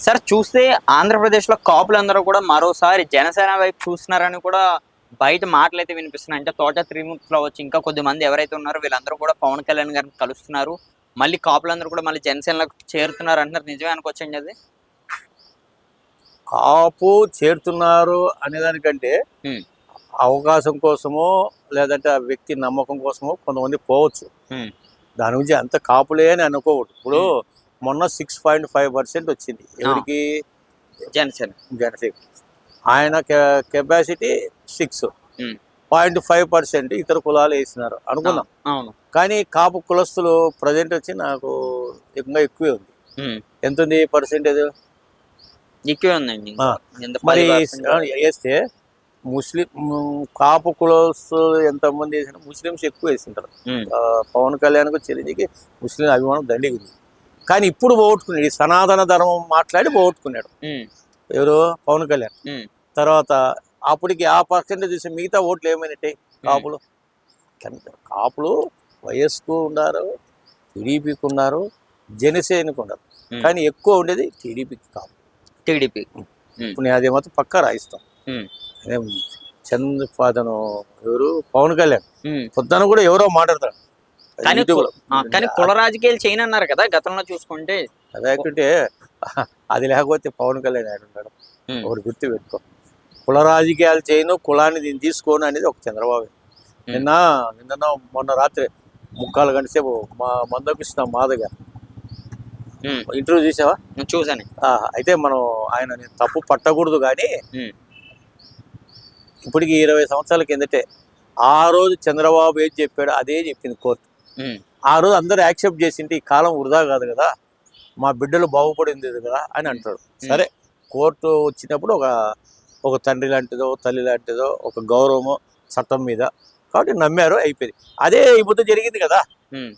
Sir చూస్తే ఆంధ్రప్రదేశ్లో కాపులందరూ కూడా మరోసారి జనసేన వైపు చూస్తున్నారని కూడా బయట మాటలు అయితే వినిపిస్తున్నాయి. అంటే తోట త్రిముఖులు అవ్వచ్చు ఇంకా కొద్ది మంది ఎవరైతే ఉన్నారో వీళ్ళందరూ కూడా పవన్ కళ్యాణ్ గారిని కలుస్తున్నారు. మళ్ళీ కాపులందరూ కూడా మళ్ళీ జనసేనలోకి చేరుతున్నారు అంటున్నారు. నిజమే అనుకోవచ్చండి అది? కాపు చేరుతున్నారు అనేదానికంటే. అవకాశం కోసమో లేదంటే ఆ వ్యక్తి నమ్మకం కోసమో కొంతమంది పోవచ్చు. దాని గురించి అంత కాపులే అని అనుకోకూడదు. ఇప్పుడు మొన్న సిక్స్ పాయింట్ ఫైవ్ పర్సెంట్ వచ్చింది. ఎవరికి? జనసేన. జనసేన. ఆయన capacity six. Point five percent ఇతర కులాలు వేసినారు. అనుకుందాం. అవును. కానీ కాపు కులస్తులు ప్రజెంట్ వచ్చి నాకు ఇంకా ఎక్కువే ఉంది. ఎంత ఉంది పర్సెంటేజ్? ఎక్కువే ఉందండి. మరి వేస్తే ముస్లిం కాపు కులస్తులు ఎంతమంది వేసిన ముస్లిమ్స్ ఎక్కువ వేసింటారు. పవన్ కళ్యాణ్కు చిరంజీవికి ముస్లిం అభిమానం దండిగా ఉంది. కానీ ఇప్పుడు పోగొట్టుకున్నాడు. ఈ సనాతన ధర్మం మాట్లాడి పోగొట్టుకున్నాడు. ఎవరు? పవన్ కళ్యాణ్. తర్వాత అప్పటికి ఆ పర్సెంటేజ్ చూసి మిగతా ఓట్లు ఏమైనట్టే కాపులు. కాపులు వయస్కు ఉన్నారు టీడీపీకి ఉన్నారు జనసేనకు ఉన్నారు. కానీ ఎక్కువ ఉండేది టీడీపీకి కాపు టీడీపీ. ఇప్పుడు నేను అది మాత్రం పక్కా రాయిస్తాం ఉమ్. అదే చంద్ర అతను ఎవరు? పవన్ కళ్యాణ్. పొద్దున కూడా ఎవరో మాట్లాడతాడు కానీ కుల రాజకీయాలు చేయను అన్నారు కదా గతంలో చూసుకుంటే అదేంటంటే అది లేకపోతే పవన్ కళ్యాణ్ ఆయన ఉమ్. ఒకటి గుర్తు పెట్టుకో కుల రాజకీయాలు చేయను కులాన్ని దీన్ని తీసుకోను అనేది ఒక చంద్రబాబు నిన్న నిన్న మొన్న రాత్రి ముక్కాలు గంట సేపు మా మందకృష్ణ మాదగా ఉమ్. ఇంటర్వ్యూ చూసావా చూసాను అయితే మనం ఆయన తప్పు పట్టకూడదు కానీ. ఇప్పటికి ఇరవై సంవత్సరాల కిందటే ఆ రోజు చంద్రబాబు ఏం చెప్పాడో అదే చెప్పింది కోర్టు. ఆ రోజు అందరూ యాక్సెప్ట్ చేసింటే ఈ కాలం వృధా కాదు కదా మా బిడ్డలు బాగుపడింది కదా అని అంటాడు. సరే కోర్టు వచ్చినప్పుడు ఒక ఒక తండ్రి లాంటిదో తల్లి లాంటిదో ఒక గౌరవమో చట్టం మీద కాబట్టి నమ్మారు అయిపోయింది. అదే ఇప్పుడు జరిగింది కదా.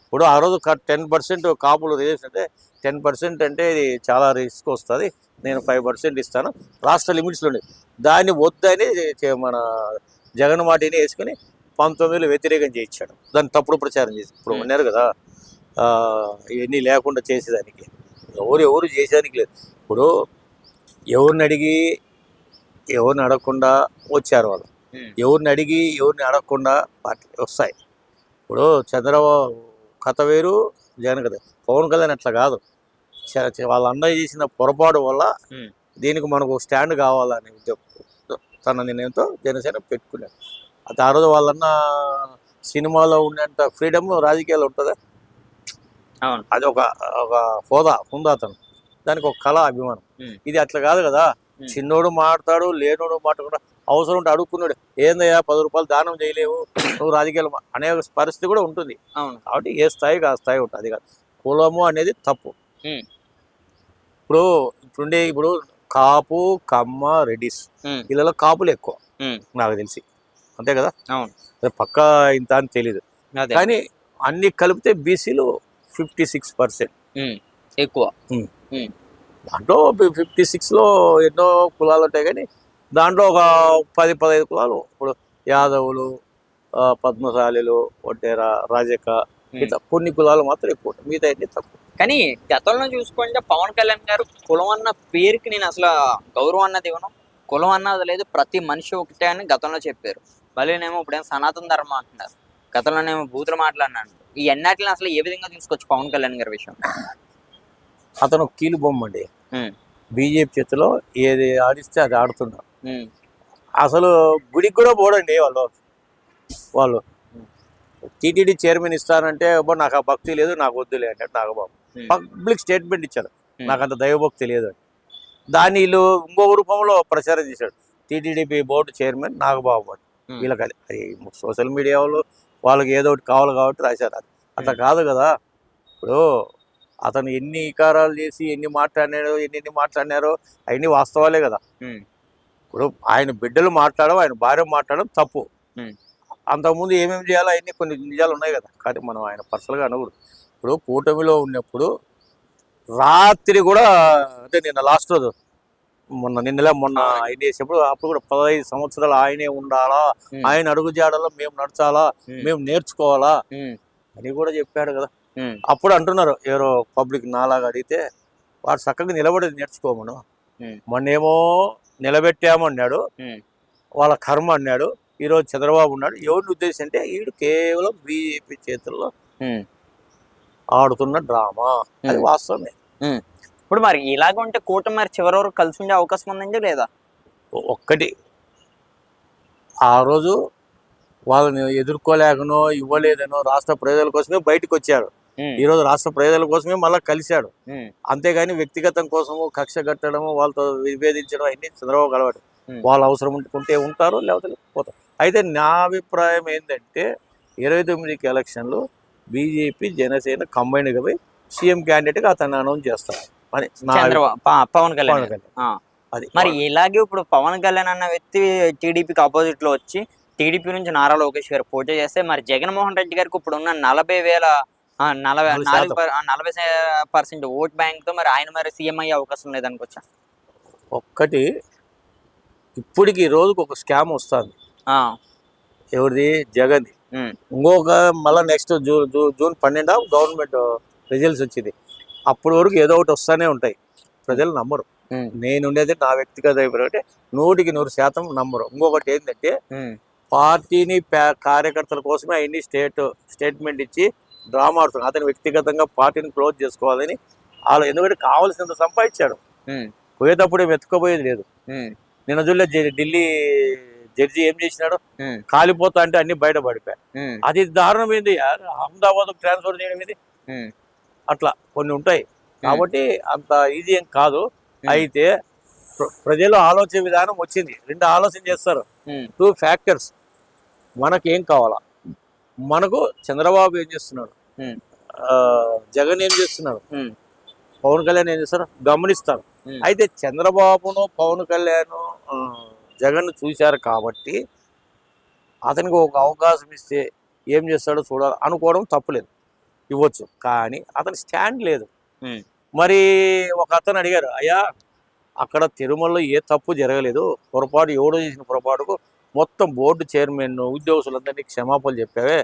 ఇప్పుడు ఆ రోజు టెన్ పర్సెంట్ కాపులు రిజర్వేషన్ అంటే టెన్ పర్సెంట్ అంటే ఇది చాలా రిస్క్ వస్తుంది. నేను ఫైవ్ పర్సెంట్ ఇస్తాను. రాష్ట్ర లిమిట్స్లో ఉండేది దాన్ని వద్దని మన జగన్ మాటిని వేసుకుని పంతొమ్మిదిలో వ్యతిరేకం చేయించాడు. దాన్ని తప్పుడు ప్రచారం చేసి ఇప్పుడు. ఉన్నారు కదా ఇవన్నీ లేకుండా చేసేదానికి. ఎవరు ఎవరు చేసేదానికి లేదు. ఇప్పుడు ఎవరిని అడిగి ఎవరిని అడగకుండా వచ్చారు వాళ్ళు. ఎవరిని అడిగి ఎవరిని అడగకుండా పార్టీ వస్తాయి. ఇప్పుడు చంద్రబాబు కథ వేరు జగన్ కథ పవన్ కళ్యాణ్ అట్లా కాదు. వాళ్ళ అన్నయ్య చేసిన పొరపాటు వల్ల. దీనికి మనకు స్టాండ్ కావాలనే ఉద్దేశం తన నిర్ణయంతో జనసేన పెట్టుకున్నాడు ఆ రోజు వాళ్ళన్న సినిమాలో ఉన్నంత ఫ్రీడమ్ రాజకీయాలు ఉంటుందా? అవును. అది ఒక ఒక హోదా హుందాతనం. దానికి ఒక కళ అభిమానం. ఇది అట్లా కాదు కదా. చిన్నోడు మాట్లాడు లేనోడు మాట్లాడు అవసరం ఉంటే అడుక్కున్నాడు. ఏందయ్యా పది రూపాయలు దానం చేయలేవు నువ్వు రాజకీయాలు మా-" అనే పరిస్థితి కూడా ఉంటుంది. కాబట్టి ఏ స్థాయికి ఆ స్థాయి ఉంటుంది. అది కాదు. కులము అనేది తప్పు. ఇప్పుడు ఇప్పుడుండే ఇప్పుడు కాపు కమ్మ రెడ్డిస్. వీళ్ళలో కాపులు ఎక్కువ. నాకు తెలిసి. అంతే కదా? అవును. అది పక్కా ఇంత అని తెలియదు అదే. కానీ అన్ని కలిపితే బీసీలు ఫిఫ్టీ సిక్స్ పర్సెంట్. ఎక్కువ. దాంట్లో ఫిఫ్టీ సిక్స్లో ఎన్నో కులాలు ఉంటాయి కానీ దాంట్లో ఒక పది పదహైదు కులాలు. ఇప్పుడు యాదవులు పద్మశాలిలు ఒంటేర రాజక ఇట్లా కొన్ని కులాలు మాత్రం ఎక్కువ ఉంటాయి. మిగతా అన్ని తక్కువ. కానీ గతంలో చూసుకుంటే పవన్ కళ్యాణ్ గారు కులం అన్న పేరుకి నేను అసలు గౌరవం అన్నది ఇవ్వను. కులం అన్నది లేదు ప్రతి మనిషి ఒకటే అని గతంలో చెప్పారు. మళ్ళీనేమో ఇప్పుడేమో సనాతన ధర్మం అంటున్నారు. గతంలోనేమో బూతులు మాట్లాడినాడు. ఈ ఎన్నాటిని అసలు ఏ విధంగా తీసుకోవచ్చు పవన్ కళ్యాణ్ గారి విషయం? అతను కీలు బొమ్మ అండి. బీజేపీ చేతిలో ఏది ఆడిస్తే అది ఆడుతున్నారు. అసలు గుడికి కూడా పోడండి వాళ్ళు. వాళ్ళు. టీటీడీ చైర్మన్ ఇస్తానంటే అబ్బో నాకు ఆ భక్తి లేదు నాకు వద్దులే అంటే నాగబాబు. పబ్లిక్ స్టేట్మెంట్ ఇచ్చారు. నాకు అంత దైవభక్తి లేదు అని. దాన్ని వీళ్ళు ఇంకొక రూపంలో ప్రచారం చేశాడు. టీటీడీపీ బోర్డు చైర్మన్ నాగబాబు అని. వీళ్ళకి అది సోషల్ మీడియా వాళ్ళు వాళ్ళకి ఏదో ఒకటి కావాలి కాబట్టి రాశారు అది. అట్లా కాదు కదా. ఇప్పుడు అతను ఎన్ని ఇకారాలు చేసి ఎన్ని మాట్లాడినారో ఎన్ని ఎన్ని మాట్లాడినారో అవన్నీ వాస్తవాలే కదా. ఇప్పుడు ఆయన బిడ్డలు మాట్లాడడం ఆయన భార్య మాట్లాడడం తప్పు. అంతకుముందు ఏమేమి చేయాలో అవన్నీ కొన్ని నిజాలు ఉన్నాయి కదా. కానీ మనం ఆయన పర్సనల్గా అనకూడదు. ఇప్పుడు కూటమిలో ఉన్నప్పుడు రాత్రి కూడా అంటే నిన్న లాస్ట్ రోజు మొన్న నిన్నలే మొన్న ఆయన అప్పుడు కూడా పదహైదు సంవత్సరాలు ఆయనే ఉండాలా. ఆయన అడుగు జాడలో మేము నడచాలా. మేము నేర్చుకోవాలా. అని కూడా చెప్పాడు కదా. అప్పుడు అంటున్నారు ఎవరో పబ్లిక్ నాలాగా అడిగితే వాడు చక్కగా నిలబడేది నేర్చుకోమను. మొన్నేమో నిలబెట్టామన్నాడు. వాళ్ళ కర్మ అన్నాడు ఈరోజు చంద్రబాబు ఉన్నాడు ఎవరిని ఉద్దేశం అంటే వీడు కేవలం బీజేపీ చేతుల్లో. ఆడుతున్న డ్రామా అది. వాస్తవమే ఇప్పుడు మరి ఇలాగ ఉంటే కూటమి మరి చివరి వరకు కలిసి ఉండే అవకాశం ఉందండి లేదా? ఒక్కటి. ఆ రోజు వాళ్ళని ఎదుర్కోలేకనో ఇవ్వలేదనో రాష్ట్ర ప్రజల కోసమే బయటకు వచ్చాడు ఉమ్. ఈ రోజు రాష్ట్ర ప్రజల కోసమే మళ్ళీ కలిశాడు. అంతేగాని వ్యక్తిగతం కోసము కక్ష కట్టడము వాళ్ళతో విభేదించడం అన్ని చంద్రబాబు అలవాటు. వాళ్ళు అవసరం ఉంటే ఉంటారు లేకపోతే పోతారు. అయితే నా అభిప్రాయం ఏంటంటే ఇరవై తొమ్మిదికి ఎలక్షన్లు బీజేపీ జనసేన కంబైన్డ్గా పోయి సీఎం క్యాండిడేట్గా అతన్ని అనౌన్స్ చేస్తారు. పవన్ కళ్యాణ్. అది మరి ఇలాగే ఇప్పుడు పవన్ కళ్యాణ్ అన్న వ్యక్తి టీడీపీకి ఆపోజిట్లో వచ్చి టీడీపీ నుంచి నారా లోకేష్ గారు పోటీ చేస్తే మరి జగన్మోహన్ రెడ్డి గారికి ఇప్పుడు ఉన్న నలభై వేల నలభై నాలుగు నలభై పర్సెంట్ ఓట్ బ్యాంక్తో మరి ఆయన మరి సీఎం అయ్యే అవకాశం లేదనుకోవచ్చా ఒక్కటి ఇప్పటికి రోజుకు ఒక స్కామ్ వస్తుంది. ఆ, ఎవరిది? జగన్ది. ఉమ్, ఇంకొక మళ్ళీ నెక్స్ట్ జూన్ జూన్ జూన్ పన్నెండు గవర్నమెంట్ రిజల్ట్స్ వచ్చింది. అప్పటి వరకు ఏదో ఒకటి వస్తూనే ఉంటాయి. ప్రజలు నమ్మరు. నేను ఉండేది నా వ్యక్తిగత అభిప్రాయం అంటే నూటికి నూరు శాతం నమ్మరు. ఇంకొకటి ఏంటంటే పార్టీని కార్యకర్తల కోసమే అన్ని స్టేట్ స్టేట్మెంట్ ఇచ్చి డ్రామా ఆడుతున్నారు. అతను వ్యక్తిగతంగా పార్టీని క్లోజ్ చేసుకోవాలని వాళ్ళు ఎందుకంటే కావాల్సినంత సంపాదించాడు. పోయేటప్పుడు ఏం ఎత్తుకోపోయేది లేదు నిన్న చూడలే ఢిల్లీ జడ్జి ఏం చేసినాడు? కాలిపోతా అంటే అన్ని బయట పడిపోయాయి. అది దారుణం ఏంది యార్? అహ్మదాబాద్ ట్రాన్స్ఫర్ చేయడం ఇది అట్లా కొన్ని ఉంటాయి. కాబట్టి అంత ఈజీ ఏం కాదు. అయితే ప్ర- ప్రజలు ఆలోచన విధానం వచ్చింది. రెండు ఆలోచన చేస్తారు. టూ ఫ్యాక్టర్స్ మనకి ఏం కావాలా? మనకు చంద్రబాబు ఏం చేస్తున్నాడు? జగన్ ఏం చేస్తున్నాడు? పవన్ కళ్యాణ్ ఏం చేస్తారు గమనిస్తారు. అయితే చంద్రబాబును పవన్ కళ్యాణ్ జగన్ చూశారు కాబట్టి అతనికి ఒక అవకాశం ఇస్తే ఏం చేస్తాడో చూడాలి అనుకోవడం తప్పులేదు. ఇవ్వచ్చు. కానీ అతని స్టాండ్ లేదు. మరి ఒక అతను అడిగారు అయ్యా అక్కడ తిరుమలలో ఏ తప్పు జరగలేదు? పొరపాటు ఎవడో చేసిన పొరపాటుకు మొత్తం బోర్డు చైర్మన్ ఉద్యోగస్తులందరినీ క్షమాపణలు చెప్పావే?